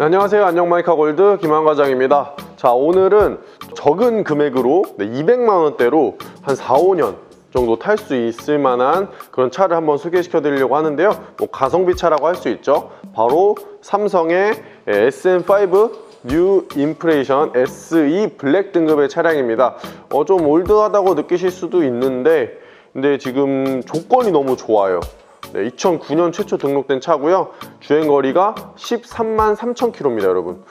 네, 안녕하세요. 안녕 마이카 골드 김한 과장입니다. 자, 오늘은 적은 금액으로 200만 원대로 한 4, 5년 정도 탈 수 있을 만한 그런 차를 한번 소개시켜 드리려고 하는데요. 뭐 가성비 차라고 할 수 있죠. 바로 삼성의 SM5 뉴 인프레이션 SE 블랙 등급의 차량입니다. 어, 좀 올드하다고 느끼실 수도 있는데 근데 지금 조건이 너무 좋아요. 네, 2009년 최초 등록된 차고요. 주행 거리가 13만 3천 킬로입니다, 여러분.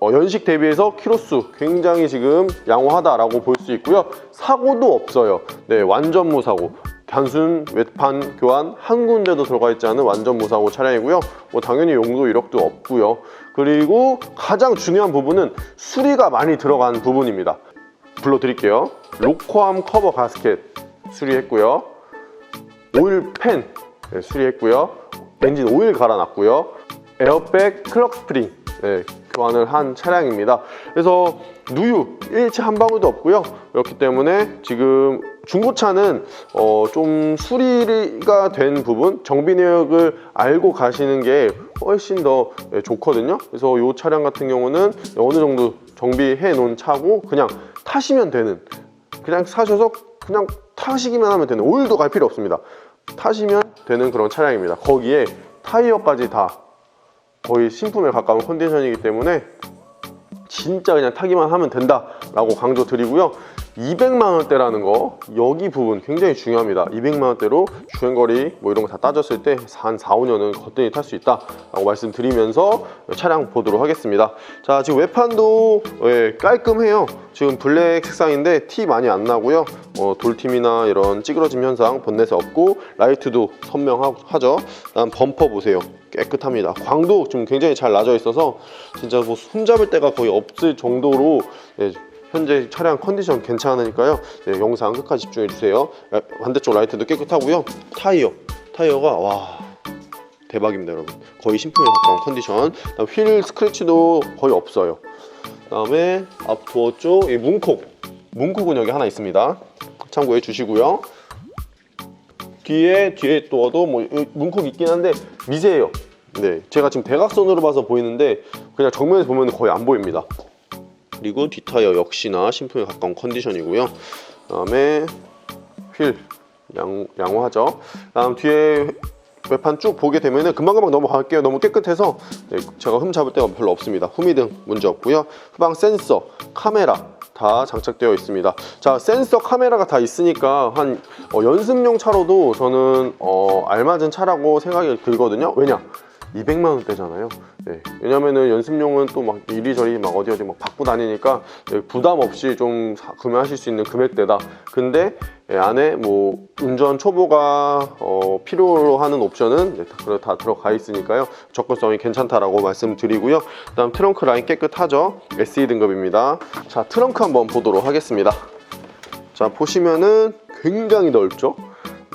어, 연식 대비해서 키로수 굉장히 지금 양호하다라고 볼 수 있고요. 사고도 없어요. 네, 완전 무사고. 단순 외판 교환 한 군데도 들어가 있지 않은 완전 무사고 차량이고요. 뭐 당연히 용도 이력도 없고요. 그리고 가장 중요한 부분은 수리가 많이 들어간 부분입니다. 불러드릴게요. 로코암 커버 가스켓 수리했고요. 오일 팬 네, 수리했고요. 엔진 오일 갈아놨고요. 에어백 클럭 스프링 네, 교환을 한 차량입니다. 그래서 누유 일체 한 방울도 없고요. 그렇기 때문에 지금 중고차는 어, 좀 수리가 된 부분, 정비 내역을 알고 가시는 게 훨씬 더 네, 좋거든요. 그래서 이 차량 같은 경우는 어느 정도 정비해 놓은 차고 그냥 타시면 되는 그냥 사셔서 그냥 타시기만 하면 되는 오일도 갈 필요 없습니다. 타시면 되는 그런 차량입니다. 거기에 타이어까지 다 거의 신품에 가까운 컨디션이기 때문에 진짜 그냥 타기만 하면 된다 라고 강조 드리고요. 200만 원대라는 거 여기 부분 굉장히 중요합니다. 200만 원대로 주행거리 뭐 이런 거 다 따졌을 때 한 4, 5년은 거뜬히 탈 수 있다 라고 말씀드리면서 차량 보도록 하겠습니다. 자 지금 외판도 예, 깔끔해요. 지금 블랙 색상인데 티 많이 안 나고요. 어, 돌팀이나 이런 찌그러짐 현상 본넷에 없고 라이트도 선명하죠. 다음 범퍼 보세요. 깨끗합니다. 광도 지금 굉장히 잘 나져 있어서 진짜 뭐 손잡을 데가 거의 없을 정도로 예, 현재 차량 컨디션 괜찮으니까요. 네, 영상 끝까지 집중해 주세요. 아, 반대쪽 라이트도 깨끗하고요. 타이어, 타이어가 와 대박입니다, 여러분. 거의 신품에 가까운 컨디션. 휠 스크래치도 거의 없어요. 그 다음에 앞 도어 쪽이 문콕, 문콕은 여기 하나 있습니다. 참고해 주시고요. 뒤에 뒤에 도어도 뭐 문콕 있긴 한데 미세해요. 네, 제가 지금 대각선으로 봐서 보이는데 그냥 정면에서 보면 거의 안 보입니다. 그리고 뒷타이어 역시나 신품에 가까운 컨디션이고요. 그 다음에 휠 양, 양호하죠. 그다음 뒤에 외판 쭉 보게 되면은 금방금방 넘어갈게요. 너무 깨끗해서 네, 제가 흠 잡을 데가 별로 없습니다. 후미등 문제 없고요. 후방 센서, 카메라 다 장착되어 있습니다. 자, 센서 카메라가 다 있으니까 한 어, 연습용 차로도 저는 어, 알맞은 차라고 생각이 들거든요. 왜냐? 200만 원대잖아요. 네. 왜냐면은 연습용은 또 막 이리저리 막 어디 어디 막 받고 다니니까 네, 부담 없이 좀 사- 구매하실 수 있는 금액대다. 근데 예, 안에 뭐 운전 초보가 어, 필요로 하는 옵션은 네, 다, 다 들어가 있으니까요. 접근성이 괜찮다라고 말씀드리고요. 그다음 트렁크 라인 깨끗하죠. SE 등급입니다. 자, 트렁크 한번 보도록 하겠습니다. 자, 보시면은 굉장히 넓죠.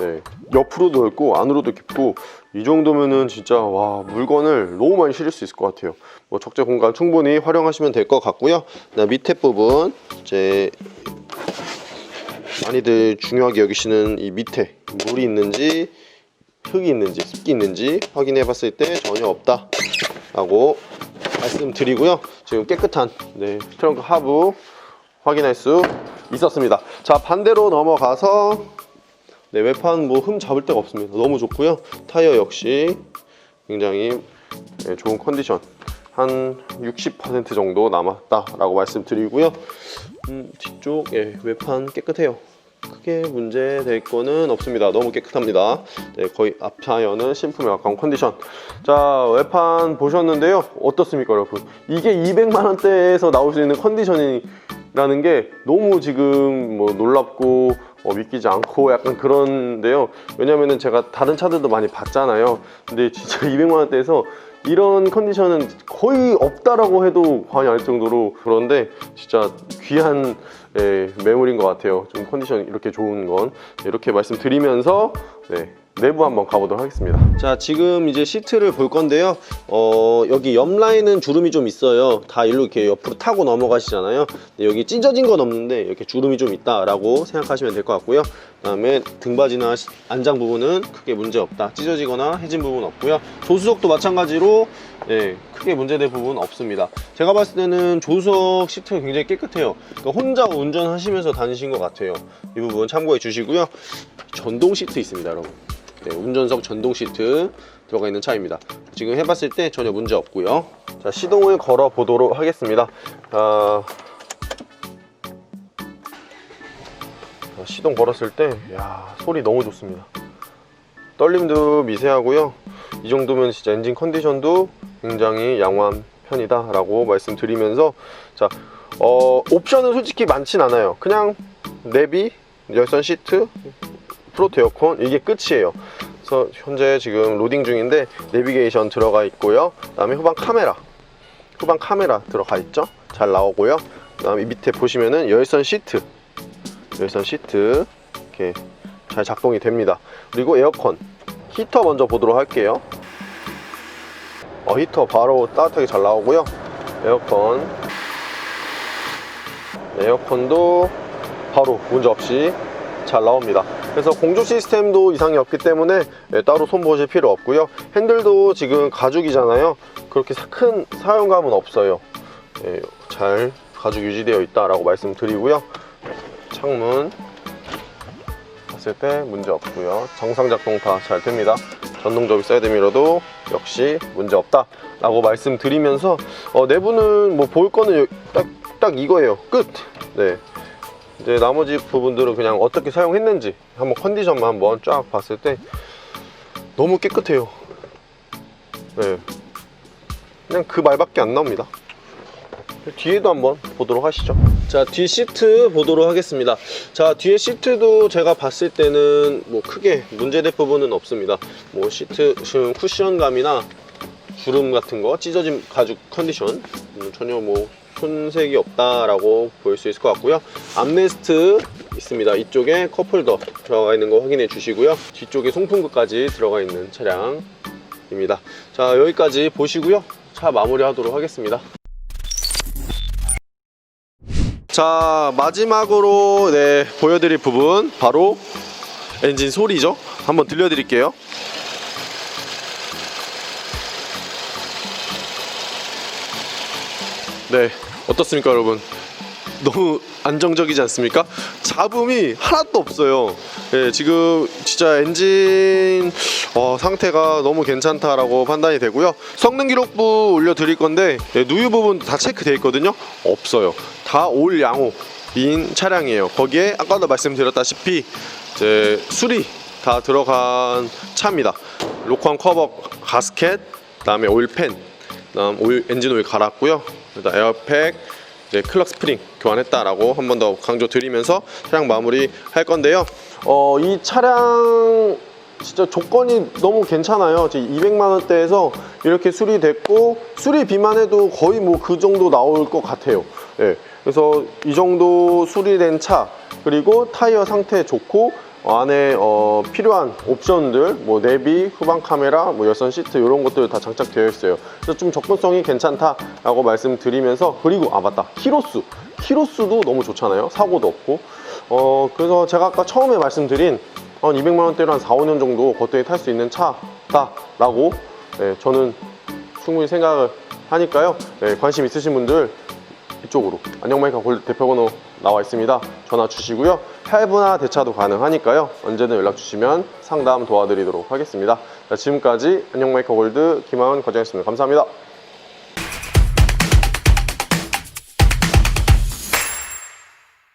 네, 옆으로도 넓고 안으로도 깊고 이 정도면은 진짜 와 물건을 너무 많이 실을 수 있을 것 같아요. 뭐 적재 공간 충분히 활용하시면 될 것 같고요. 밑에 부분 이제 많이들 중요하게 여기시는 이 밑에 물이 있는지 흙이 있는지 습기 있는지 확인해 봤을 때 전혀 없다 라고 말씀드리고요. 지금 깨끗한 네, 트렁크 하부 확인할 수 있었습니다. 자 반대로 넘어가서 네, 외판 뭐 흠 잡을 데가 없습니다. 너무 좋고요. 타이어 역시 굉장히 네, 좋은 컨디션. 한 60% 정도 남았다라고 말씀드리고요. 음, 뒤쪽 예, 외판 깨끗해요. 크게 문제 될 거는 없습니다. 너무 깨끗합니다. 네, 거의 앞 타이어는 신품에 가까운 컨디션. 자, 외판 보셨는데요. 어떻습니까, 여러분? 이게 200만 원대에서 나올 수 있는 컨디션이라는 게 너무 지금 뭐 놀랍고 어, 믿기지 않고 약간 그런데요. 왜냐면은 제가 다른 차들도 많이 봤잖아요. 근데 진짜 200만 원대에서 이런 컨디션은 거의 없다라고 해도 과언이 아닐 정도로 그런데 진짜 귀한 예, 매물인 것 같아요. 좀 컨디션 이렇게 좋은 건 이렇게 말씀드리면서 네, 내부 한번 가보도록 하겠습니다. 자, 지금 이제 시트를 볼 건데요. 어, 여기 옆 라인은 주름이 좀 있어요. 다 일로 이렇게 옆으로 타고 넘어가시잖아요. 여기 찢어진 건 없는데 이렇게 주름이 좀 있다 라고 생각하시면 될 것 같고요. 그 다음에 등받이나 시- 안장 부분은 크게 문제 없다. 찢어지거나 해진 부분 없고요. 조수석도 마찬가지로 예, 크게 문제될 부분은 없습니다. 제가 봤을 때는 조수석 시트가 굉장히 깨끗해요. 그러니까 혼자 운전하시면서 다니신 것 같아요. 이 부분 참고해 주시고요. 전동 시트 있습니다, 여러분. 네, 운전석 전동 시트 들어가 있는 차입니다. 지금 해봤을 때 전혀 문제 없고요. 자, 시동을 걸어 보도록 하겠습니다. 아, 자, 시동 걸었을 때, 야 소리 너무 좋습니다. 떨림도 미세하고요. 이 정도면 진짜 엔진 컨디션도 굉장히 양호한 편이다 라고 말씀드리면서 자, 어, 옵션은 솔직히 많진 않아요. 그냥 내비, 열선 시트, 프로트 에어컨 이게 끝이에요. 그래서 현재 지금 로딩 중인데 내비게이션 들어가 있고요. 그 다음에 후방 카메라, 후방 카메라 들어가 있죠. 잘 나오고요. 그 다음에 밑에 보시면은 열선 시트, 열선 시트 이렇게 잘 작동이 됩니다. 그리고 에어컨, 히터 먼저 보도록 할게요. 어, 히터 바로 따뜻하게 잘 나오고요. 에어컨, 에어컨도 바로 문제 없이 잘 나옵니다. 그래서 공조 시스템도 이상이 없기 때문에 예, 따로 손보실 필요 없고요. 핸들도 지금 가죽이잖아요. 그렇게 사- 큰 사용감은 없어요. 예, 잘 가죽 유지되어 있다라고 말씀드리고요. 창문 봤을 때 문제 없고요. 정상 작동 다 잘 됩니다. 전동 접이 사이드 미러도 역시 문제 없다 라고 말씀드리면서 어, 내부는 뭐 볼 거는 딱, 딱 이거예요. 끝. 네. 이제 나머지 부분들은 그냥 어떻게 사용했는지 한번 컨디션만 한번 쫙 봤을 때 너무 깨끗해요. 네. 그냥 그 말밖에 안 나옵니다. 뒤에도 한번 보도록 하시죠. 자, 뒤 시트 보도록 하겠습니다. 자, 뒤에 시트도 제가 봤을 때는 뭐 크게 문제될 부분은 없습니다. 뭐 시트 쿠션감이나 주름 같은 거 찢어진 가죽 컨디션 음, 전혀 뭐 손색이 없다라고 볼 수 있을 것 같고요. 암레스트 있습니다. 이쪽에 컵홀더 들어가 있는 거 확인해 주시고요. 뒤쪽에 송풍구까지 들어가 있는 차량입니다. 자, 여기까지 보시고요. 차 마무리 하도록 하겠습니다. 자 마지막으로 네 보여드릴 부분 바로 엔진 소리죠 한번 들려드릴게요 네 어떻습니까 여러분 너무 안정적이지 않습니까? 잡음이 하나도 없어요. 예, 지금 진짜 엔진 어, 상태가 너무 괜찮다라고 판단이 되고요. 성능 기록부 올려드릴 건데 예, 누유 부분 다 체크돼 있거든요. 없어요. 다 올 양호인 차량이에요. 거기에 아까도 말씀드렸다시피 이제 수리 다 들어간 차입니다. 로컨 커버 가스켓, 그다음에 오일팬, 그다음 오일 엔진 오일 갈았고요. 그다음 에어팩, 이제 클럭 스프링 교환했다라고 한 번 더 강조 드리면서 차량 마무리 할 건데요. 어, 이 차량 진짜 조건이 너무 괜찮아요. 지금 200만 원대에서 이렇게 수리됐고 수리비만 해도 거의 뭐 그 정도 나올 것 같아요. 예. 그래서 이 정도 수리된 차 그리고 타이어 상태 좋고 어, 안에 어, 필요한 옵션들 뭐 내비, 후방 카메라, 뭐 열선 시트 이런 것들 다 장착되어 있어요. 그래서 좀 접근성이 괜찮다라고 말씀드리면서 그리고 아 맞다 키로수 키로수도 너무 좋잖아요. 사고도 없고 어 그래서 제가 아까 처음에 말씀드린 한 200만 원대로 한 4, 5년 정도 거뜬히 탈수 있는 차다 라고 네, 저는 충분히 생각을 하니까요. 네, 관심 있으신 분들 이쪽으로 안녕마이카 골드 대표 번호 나와 있습니다. 전화 주시고요. 할부나 대차도 가능하니까요. 언제든 연락 주시면 상담 도와드리도록 하겠습니다. 자, 지금까지 안녕마이카 골드 김하은 과장이었습니다. 감사합니다.